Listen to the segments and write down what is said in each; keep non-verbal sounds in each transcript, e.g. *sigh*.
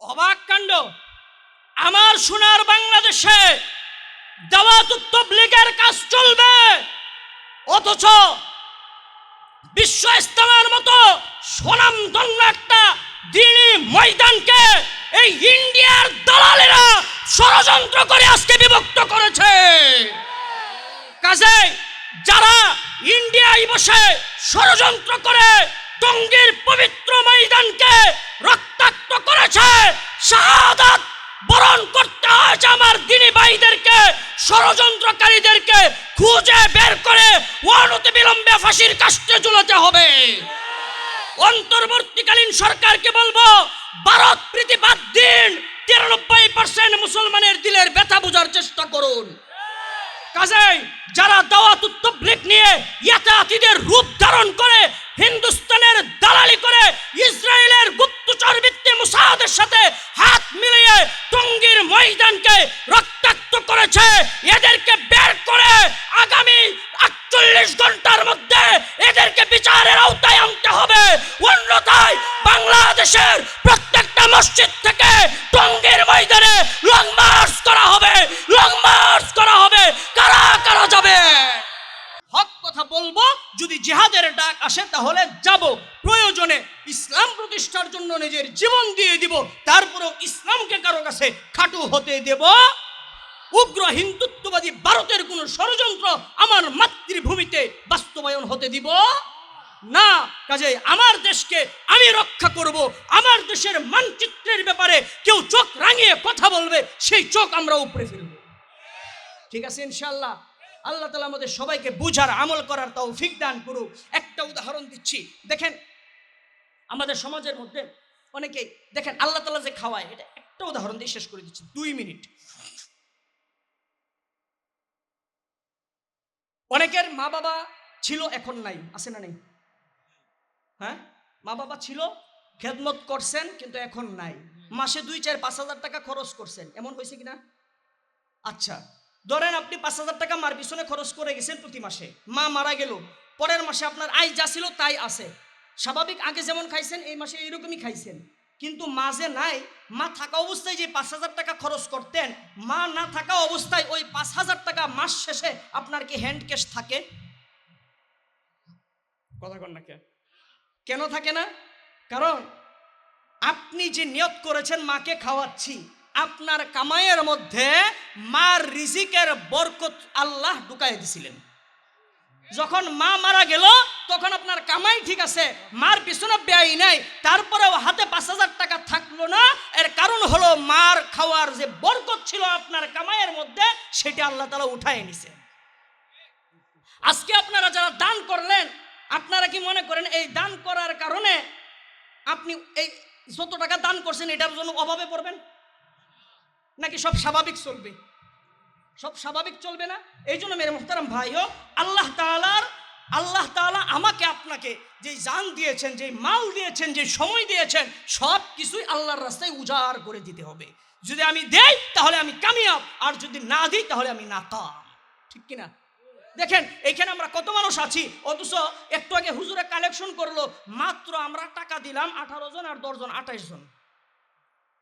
অবাক কাণ্ড। আমার সোনার বাংলাদেশে দাওয়াত তবলিগের কাজ চলবে। অথচ বিশ্ব ইস্তেমার মতো স্বনামধন্য একটা দিনই ময়দানকে এই ইন্ডিয়ার দালালেরা ষড়যন্ত্র করে আজকে বিভক্ত করেছে। কাজে যারা ইন্ডিয়ায় বসে ষড়যন্ত্র করে টঙ্গীর পবিত্র ময়দানকে রক্তাক্ত করেছে। শাহাদাত বরণ করতে হয়েছে আমার দিনী ভাইদেরকে, ষড়যন্ত্রকারীদেরকে খুঁজে বের করে অনতি বিলম্বে ফাঁসির কাস্টে ঝুলাতে হবে। অন্তর্বর্তীকালীন সরকারকে বলব, ভারত প্রীতি বাদ দিন, তিরানব্বই পার্সেন্ট মুসলমানের দিলের ব্যথা বোঝার চেষ্টা করুন। কাজেই যারা দাওয়াত তবলিগ নিয়ে ইয়াতায়াতিদের রূপ ধারণ করে অন্যথায় বাংলাদেশের প্রত্যেকটা মসজিদ থেকে টঙ্গীর ময়দানে লং মার্চ করা হবে। লং মার্চ করা হবে। কারা কারা যাবে? হক কথা বলব, যদি জিহাদের ডাক আসে তাহলে যাব। প্রয়োজনে ইসলাম প্রতিষ্ঠার জন্য নিজের জীবন দিয়ে দিব। তারপরেও ইসলামকে কারও কাছে খাটু হতে দেব। উগ্র হিন্দুত্ববাদী ভারতের কোন ষড়যন্ত্র আমার মাতৃভূমিতে বাস্তবায়ন হতে দিব। না কাজে আমার দেশকে আমি রক্ষা করব। আমার দেশের মানচিত্রের ব্যাপারে কেউ চোখ রাঙিয়ে কথা বলবে, সেই চোখ আমরা উপরে ফেলব। ঠিক আছে ইনশাল্লাহ আল্লাহ তালা আমাদের সবাইকে বুঝার, আমল করার তাও ফিক দান করুক। একটা উদাহরণ দিচ্ছি। দেখেন, আমাদের সমাজের মধ্যে অনেকেই দেখেন, আল্লাহ তালা যে খাওয়ায়, এটা একটা উদাহরণ দিয়ে শেষ করে দিচ্ছি। দুই মিনিট। অনেকের মা বাবা ছিল, এখন নাই, আছে না নেই? হ্যাঁ? মা বাবা ছিল, খেদমত করছেন, কিন্তু এখন নাই। মাসে দুই, চার, পাঁচ হাজার টাকা খরচ করছেন। এমন হয়েছে কিনা? আচ্ছা ধরেন আপনি পাঁচ হাজার টাকা মার পিছনে খরচ করে গেছেন প্রতি মাসে। মা মারা গেল, পরের মাসে আপনার আয় যা ছিল তাই আছে। স্বাভাবিক আগে যেমন খাইছেন, এই মাসে এইরকমই খাইছেন। কিন্তু মা যে নাই, মা থাকা অবস্থায় যে পাঁচ হাজার টাকা খরচ করতেন, মা না থাকা অবস্থায় ওই পাঁচ হাজার টাকা মাস শেষে আপনার কি হ্যান্ড ক্যাশ থাকে? কথা কন না কে? কেন থাকে না? কারণ আপনি যে নিয়ত করেছেন মাকে খাওয়াচ্ছি, আপনার কামাইয়ের মধ্যে মার রিজিকের বরকত আল্লাহ ঢুকাই দিছিলেন। যখন মা মারা গেল, তখন আপনার কামাই ঠিক আছে, মার পিছনে ব্যয় নাই, তারপরেও হাতে পাঁচ হাজার টাকা থাকল না, এর কারণ হলো মার খাওয়ার যে বরকত ছিল আপনার কামাইয়ের মধ্যে, সেটা আল্লাহ তালা উঠায় নিছে। আজকে আপনারা যারা দান করলেন আপনারা কি মনে করেন এই দান করার কারণে আপনি এই যত টাকা দান করছেন, এটার জন্য অভাবে পড়বেন? নাকি সব স্বাভাবিক চলবে? সব স্বাভাবিক চলবে না? এই জন্য মেরে মোহতারাম হোক, আল্লাহ তালার আল্লাহ তাআলা আমাকে আপনাকে যে জান দিয়েছেন, যে মাল দিয়েছেন, যে সময় দিয়েছেন, সব কিছুই আল্লাহর রাস্তায় উজাড় করে দিতে হবে। যদি আমি দেই, তাহলে আমি কামিয়াব, আর যদি না দিই, তাহলে আমি না নাকাম। ঠিক কিনা? দেখেন, এখানে আমরা কত মানুষ আছি? অথচ একটু আগে হুজুরে কালেকশন করল, মাত্র আমরা টাকা দিলাম আঠারো জন আর দশজন আঠাইশ জন।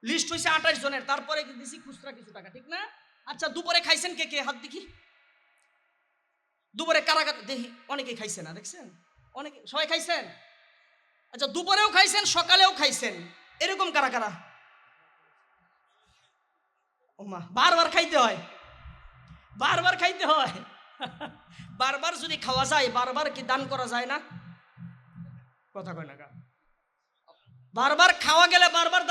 লিস্ট হয়েছে আঠাইশ জনের, তারপরে দিছি খুচরা কিছু টাকা, ঠিক না? আচ্ছা দুপুরে খাইছেন কে কে? হাত দেখি। দুপুরে কারা কারা দেখি, অনেকে খাইছে না, দেখছেন? অনেকে সবাই খাইছেন? আচ্ছা দুপুরেও খাইছেন, সকালেও খাইছেন। এরকম কারা কারা? বারবার খাইতে হয়। বারবার খাইতে হয়। *laughs* বারবার যদি খাওয়া যায়, বারবার কি দান করা যায় না কথা কয় না। বারবার খাওয়া গেলে বারবার